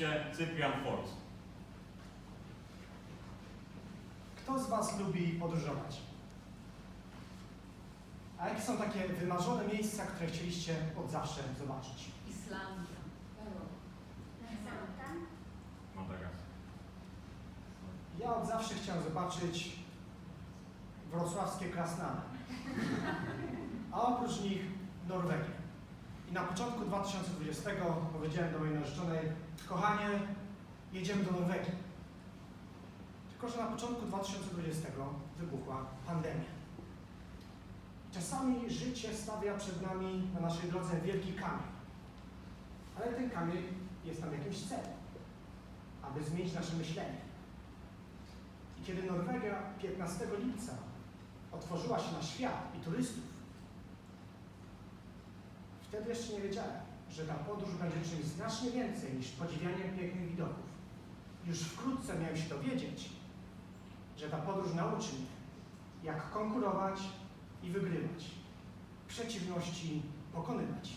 się, Cyprian Force. Kto z Was lubi podróżować? A jakie są takie wymarzone miejsca, które chcieliście od zawsze zobaczyć? Islandia. Madagaskar. Ja od zawsze chciałem zobaczyć wrocławskie Krasnale, a oprócz nich Norwegię. I na początku 2020 powiedziałem do mojej narzeczonej, kochanie, jedziemy do Norwegii. Tylko, że na początku 2020 wybuchła pandemia. Czasami życie stawia przed nami na naszej drodze wielki kamień. Ale ten kamień jest tam jakimś celem, aby zmienić nasze myślenie. I kiedy Norwegia 15 lipca otworzyła się na świat i turystów, wtedy jeszcze nie wiedziałem, że ta podróż będzie czymś znacznie więcej niż podziwianiem pięknych widoków. Już wkrótce miałem się dowiedzieć, że ta podróż nauczy mnie, jak konkurować i wygrywać, przeciwności pokonywać,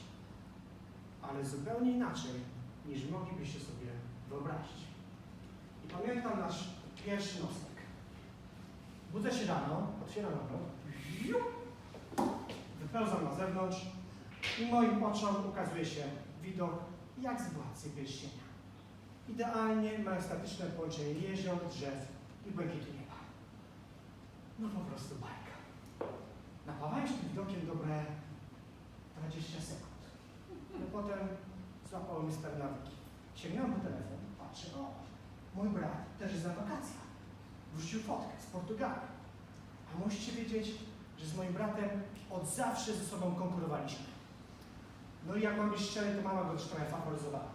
ale zupełnie inaczej niż moglibyście sobie wyobrazić. I pamiętam nasz pierwszy nocleg. Budzę się rano, otwieram ziu, wypełzam na zewnątrz i moim oczom ukazuje się widok jak z władcy pierścienia. Idealnie majestatyczne połączenie jezior, drzew i błękitu nieba. No po prostu bajka. Napawałem się tym widokiem dobre 20 sekund. No potem złapały mnie stare nawyki. Sięgnąłem po telefon, patrzę, o, mój brat też jest na wakacjach. Wrzucił fotkę z Portugalii. A musicie wiedzieć, że z moim bratem od zawsze ze sobą konkurowaliśmy. No i jak mam być szczery, to mama go trochę faworyzowała.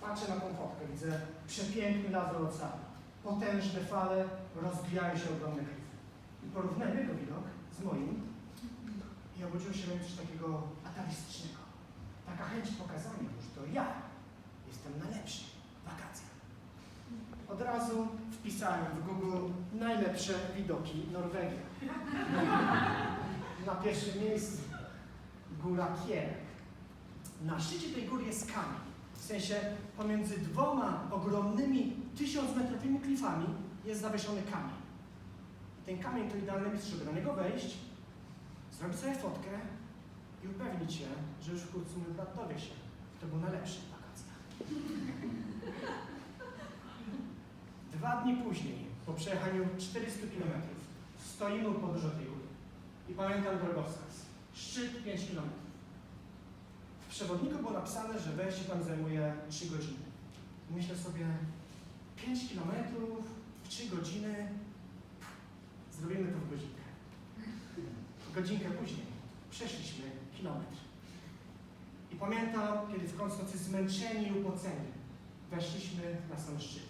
Patrzę na tą fotkę, widzę przepiękny lazur oceanu. Potężne fale rozbijają się ogromne klify. I porównałem jego widok z moim i obudziło się we mnie coś takiego atawistycznego. Taka chęć pokazania, że to ja jestem najlepszy w wakacjach. Od razu wpisałem w Google najlepsze widoki Norwegii. Na pierwszym miejscu góra Kierek. Na szczycie tej góry jest kamień. W sensie pomiędzy dwoma ogromnymi tysiącmetrowymi klifami jest zawieszony kamień. Ten kamień to idealne miejsce, żeby na niego wejść, zrobić sobie fotkę i upewnić się, że już wkrótce mój brat dowie się, kto był najlepszy w. Dwa dni później, po przejechaniu 400 km, stoimy u podróży tej góry. I pamiętam drogowskaz. Szczyt 5 km. W przewodniku było napisane, że wejście tam zajmuje 3 godziny. Myślę sobie, 5 km w 3 godziny, zrobimy to w godzinkę. Godzinkę później przeszliśmy kilometr. I pamiętam, kiedy w końcu tacy zmęczeni i upoceni weszliśmy na sam szczyt.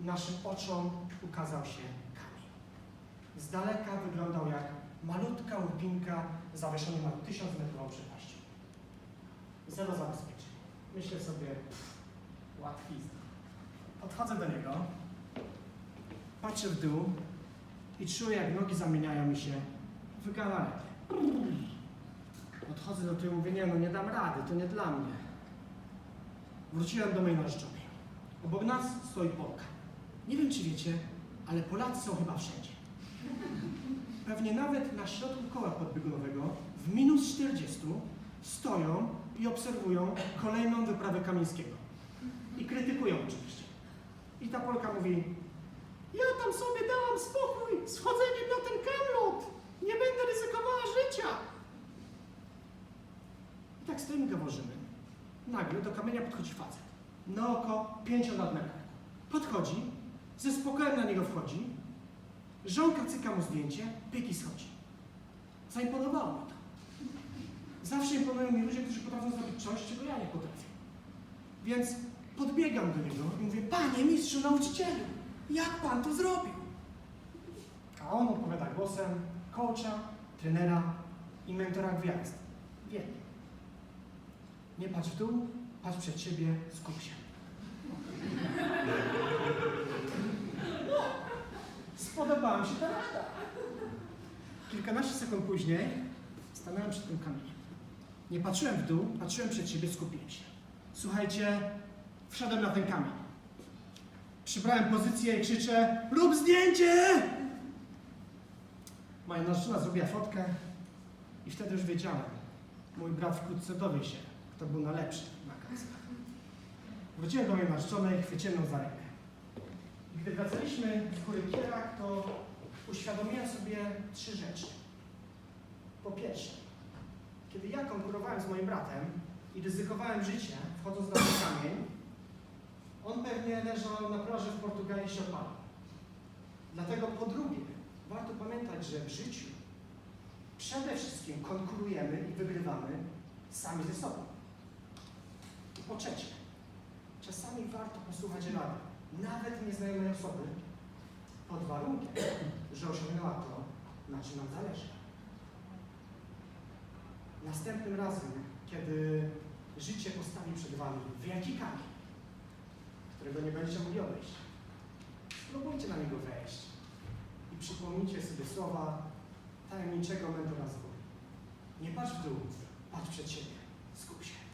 Naszym oczom ukazał się kamień. Z daleka wyglądał jak malutka łupinka zawieszona na tysiącmetrową przepaścią. Zero zabezpieczeń. Myślę sobie, łatwizna. Podchodzę do niego, patrzę w dół i czuję, jak nogi zamieniają mi się w galaretę. Podchodzę do tyłu, mówię, nie no, nie dam rady, to nie dla mnie. Wróciłem do mojej narzeczonej. Obok nas stoi Polka. Nie wiem, czy wiecie, ale Polacy są chyba wszędzie. Pewnie nawet na środku koła podbiegunowego w minus 40 stoją i obserwują kolejną wyprawę Kamińskiego. I krytykują oczywiście. I ta Polka mówi, ja tam sobie dałam spokój z chodzeniem na ten kamlot. Nie będę ryzykowała życia. I tak stoimy, gaworzymy. Nagle do kamienia podchodzi facet. Na oko 50 lat na. Podchodzi, ze spokojem na niego wchodzi, żonka cyka mu zdjęcie, pyki schodzi. Zaimponowało mi to. Zawsze imponują mi ludzie, którzy potrafią zrobić coś, czego ja nie potrafię. Więc podbiegam do niego i mówię, panie mistrzu, nauczycielu, jak pan to zrobił? A on odpowiada głosem coacha, trenera i mentora gwiazd. W jednym. Nie patrz w dół, patrz przed siebie, skup się. No, spodobała mi się ta rada. Kilkanaście sekund później stanąłem przed tym kamieniem. Nie patrzyłem w dół, patrzyłem przed siebie, skupiłem się. Słuchajcie, wszedłem na ten kamień. Przybrałem pozycję i krzyczę Rób zdjęcie! Moja narzeczona zrobiła fotkę i wtedy już wiedziałem. Mój brat wkrótce dowie się, kto był najlepszy na kancach. Wróciłem do mojej narzeczonej, chwyciłem ją za rękę. Gdy wracaliśmy z góry Kierak, to uświadomiłem sobie trzy rzeczy. Po pierwsze, kiedy ja konkurowałem z moim bratem i ryzykowałem życie, wchodząc na ten kamień, on pewnie leżał na plaży w Portugalii i się opalił. Dlatego po drugie, warto pamiętać, że w życiu przede wszystkim konkurujemy i wygrywamy sami ze sobą. I po trzecie, czasami warto posłuchać rady, nawet nieznajomej osoby, pod warunkiem, że osiągnęła to, na czym nam zależy. Następnym razem, kiedy życie postawi przed Wami wielki kamień, którego nie będziecie mogli obejść, spróbujcie na niego wejść i przypomnijcie sobie słowa tajemniczego mentora z góry. Nie patrz w dół, patrz przed siebie, skup się.